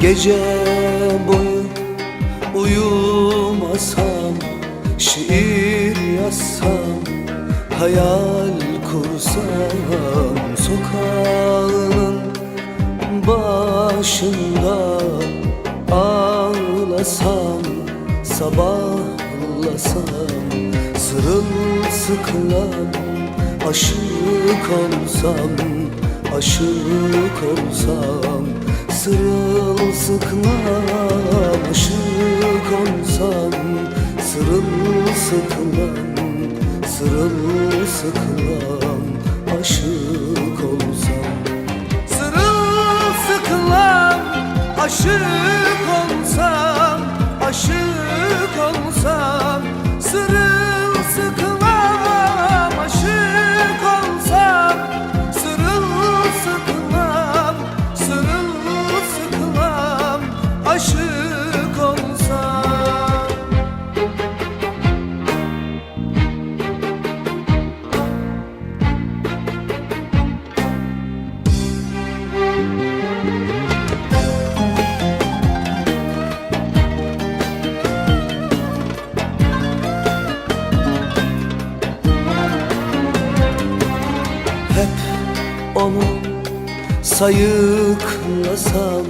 Gece boyu uyumasam Şiir yazsam Hayal kursam Sokağının başında Ağlasam Sabahlasam Sırılsıklam Aşık olsam Aşık olsam Sırılsıklam Aşık olsam Sırılsıklam Sırılsıklam Aşık olsam Sırılsıklam Aşık sayıklasam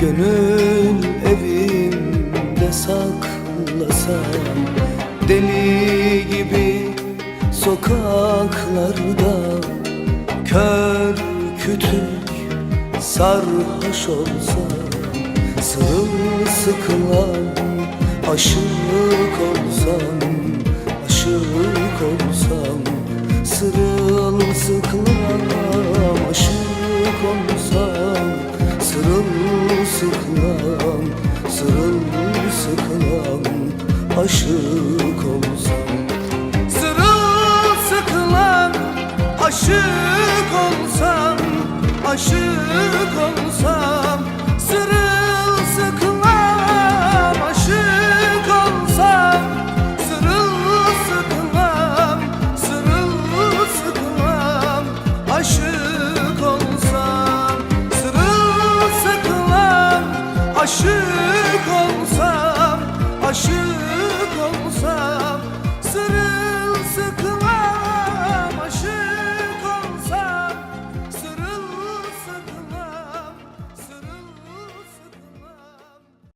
Gönül evimde saklasam Deli gibi sokaklarda Kör kütük sarhoş olsam Sırılsıklam aşık olsam Aşık olsam Sırılsıklam aşık olsam Sırılsıklam Sırılsıklam aşık olsam Sırılsıklam aşık olsam Aşık olsam aşık olsam aşık olsam